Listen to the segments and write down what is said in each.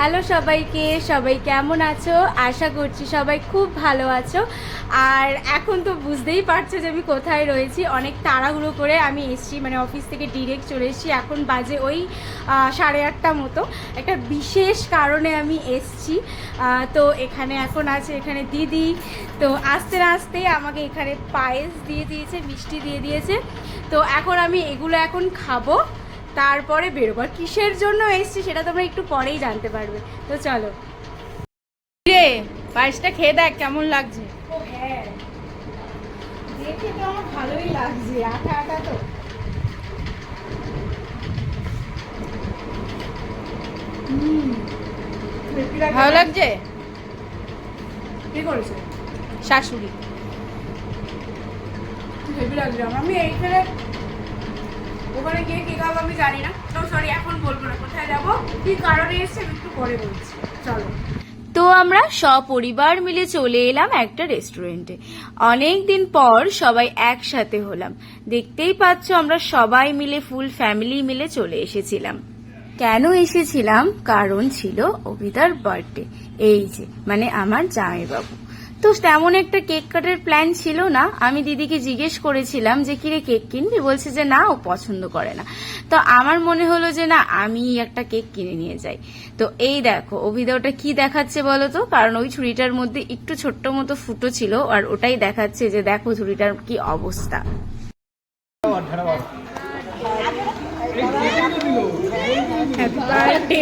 Hello সবাইকে, সবাই কেমন আছো? আশা করছি সবাই খুব ভালো আছো। আর এখন তো বুঝতেই পারছ যে আমি কোথায় রয়েছি। অনেক তাড়াহুড়ো করে আমি এসেছি মানে অফিস থেকে ডিরেক্ট চলে এসেছি। এখন বাজে ওই সাড়ে আটটা মতো। একটা বিশেষ কারণে আমি এসেছি। তো এখানে এখন আছে এখানে দিদি। তো আস্তে না আস্তেই আমাকে এখানে পায়েস দিয়ে দিয়েছে, মিষ্টি দিয়ে দিয়েছে। তো এখন আমি এগুলো এখন খাব। তারপরে বেরোবো। আর কিসের জন্য এসছি সেটা তোমরা একটু পরেই জানতে পারবে। তো চলো। রে পায়েসটা খেয়ে দেখ কেমন লাগছে। ও হ্যাঁ। দেখে তো আমার ভালোই লাগছে আটা আটা তো। ভালো লাগছে? কে করেছে? শাশুড়ি। আমি এইখানে ওখানে গিয়ে কি খাব আমি জানি না। তো সরি এখন বলব না, কোথায় যাব, কি কারণে এসছে আমি একটু পরে বলছি। চলো। তো আমরা সপরিবার মিলে চলে এলাম একটা রেস্টুরেন্টে অনেক দিন পর সবাই একসাথে হলাম। দেখতেই পাচ্ছ আমরা সবাই মিলে ফুল ফ্যামিলি মিলে চলে এসেছিলাম। কেন এসেছিলাম? কারণ ছিল অভিদার বার্থডে এই যে মানে আমার জামাইবাবু। তো তেমন একটা কেক কাটার প্ল্যান ছিল না। আমি দিদিকে জিজ্ঞেস করেছিলাম যে কিরে কেক কিনবি? বলছে যে না ও পছন্দ করে না। তো আমার মনে হলো যে না আমি একটা কেক কিনে নিয়ে যাই। তো এই দেখো অভিদা ওটা কি দেখাচ্ছে বলো তো? কারণ ওই ছুরিটার মধ্যে একটু ছোট্ট মতো ফুটো ছিল আর ওটাই দেখাচ্ছে যে দেখো ছুরিটার কি অবস্থা। হ্যাপি বার্থডে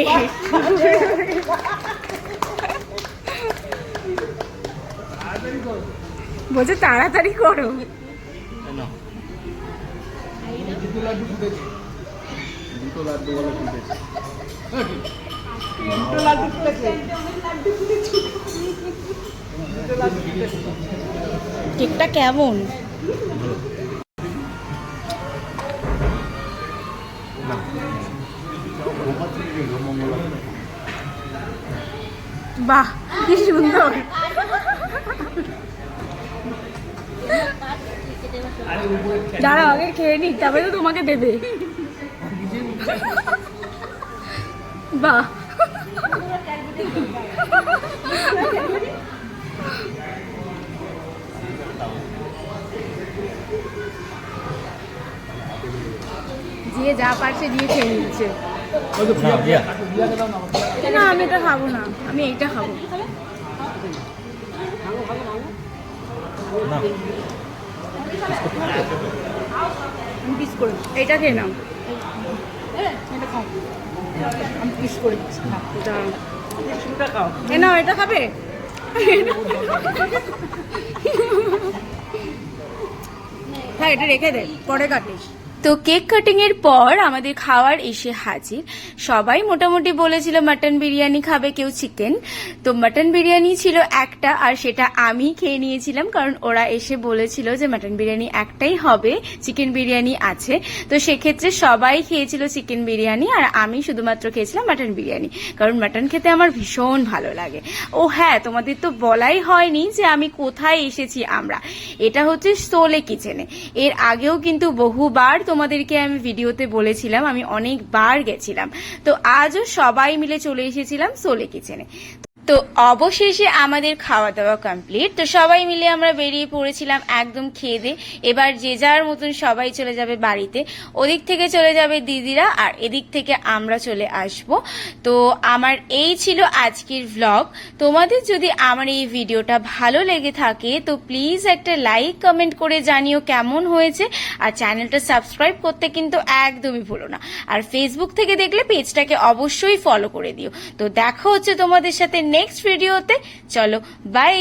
বলছে তাড়াতাড়ি করো। দুটো লাড্ডু ফুটেছে। দুটো লাড্ডু বলে ফুটেছে। দুটো লাড্ডু ফুটেছে। কেকটা কেমন? বাহ কি সুন্দর। দাঁড়াও, আগে খেয়ে নি তবে তো তোমাকে দেবে। বাহ। দিয়ে যা পারছে দিয়ে খেয়ে নিচ্ছে। না, আমি এটা খাব না, আমি এইটা খাব। পিস করে এটা খেয়ে নাও। পিস করে নাও, এটা খাবে? হ্যাঁ এটা রেখে পরে কাটিস। তো কেক কাটিং এর পর আমাদের খাওয়ার এসে হাজির। সবাই মোটামুটি বলেছিল মাটন বিরিয়ানি খাবে কেউ চিকেন। তো মাটন বিরিয়ানি ছিল একটা আর সেটা আমি খেয়ে নিয়েছিলাম কারণ ওরা এসে বলেছিল যে মাটন বিরিয়ানি একটাই হবে, চিকেন বিরিয়ানি আছে। তো সেক্ষেত্রে সবাই খেয়েছিল চিকেন বিরিয়ানি আর আমি শুধুমাত্র খেয়েছিলাম মাটন বিরিয়ানি কারণ মাটন খেতে আমার ভীষণ ভালো লাগে। ও হ্যাঁ তোমাদের তো বলাই হয়নি যে আমি কোথায় এসেছি আমরা। এটা হচ্ছে সোলে কিচেনে। এর আগেও কিন্তু বহুবার তোমাদেরকে আমি ভিডিওতে বলেছিলাম, আমি অনেকবার গেছিলাম। তো আজও সবাই মিলে চলে এসেছিলাম সোলে কিচেনে তো অবশেষে আমাদের খাওয়া দাওয়া কমপ্লিট তো সবাই মিলে আমরা বেরিয়ে পড়েছিলাম একদম খেয়ে দিয়ে এবার যে যার মতন সবাই চলে যাবে বাড়িতে। ওদিক থেকে চলে যাবে দিদিরা আর এদিক থেকে আমরা চলে আসব। তো আমার এই ছিল আজকের ভ্লগ তোমাদের যদি আমার এই ভিডিওটা ভালো লেগে থাকে, তো প্লিজ একটা লাইক কমেন্ট করে জানিও কেমন হয়েছে। আর চ্যানেলটা সাবস্ক্রাইব করতে কিন্তু একদমই ভুলো না। আর ফেসবুক থেকে দেখলে পেজটাকে অবশ্যই ফলো করে দিও। তো দেখা হচ্ছে তোমাদের সাথে নেক্সট ভিডিওতে চলো বাই